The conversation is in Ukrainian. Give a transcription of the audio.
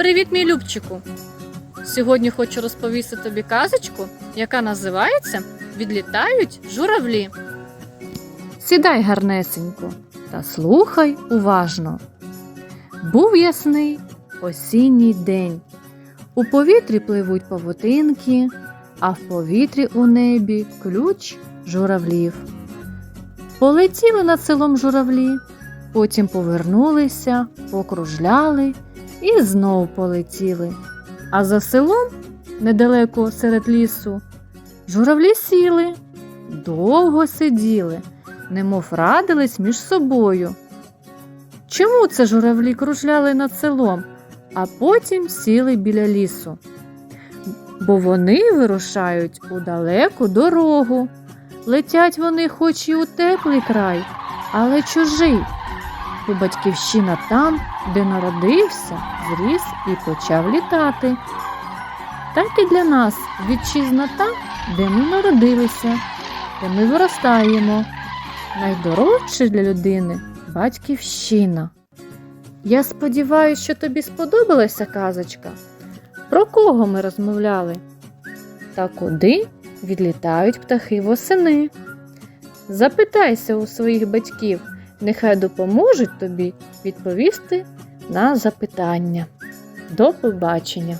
Привіт, мій Любчику! Сьогодні хочу розповісти тобі казочку, яка називається Відлітають журавлі. Сідай гарнесенько та слухай уважно. Був ясний осінній день. У повітрі пливуть павутинки, а в повітрі у небі ключ журавлів. Полетіли над селом журавлі, потім повернулися, покружляли і знов полетіли. А за селом, недалеко серед лісу, журавлі сіли, довго сиділи, немов радились між собою. Чому це журавлі кружляли над селом, а потім сіли біля лісу? Бо вони вирушають у далеку дорогу. Летять вони хоч і у теплий край, але чужий. Бо батьківщина там, де народився, зріс і почав літати. Так і для нас вітчизна та, де ми народилися, де ми виростаємо. Найдорожче для людини батьківщина. Я сподіваюся, що тобі сподобалася казочка. Про кого ми розмовляли? Та куди відлітають птахи восени? Запитайся у своїх батьків, нехай допоможуть тобі відповісти на запитання. До побачення!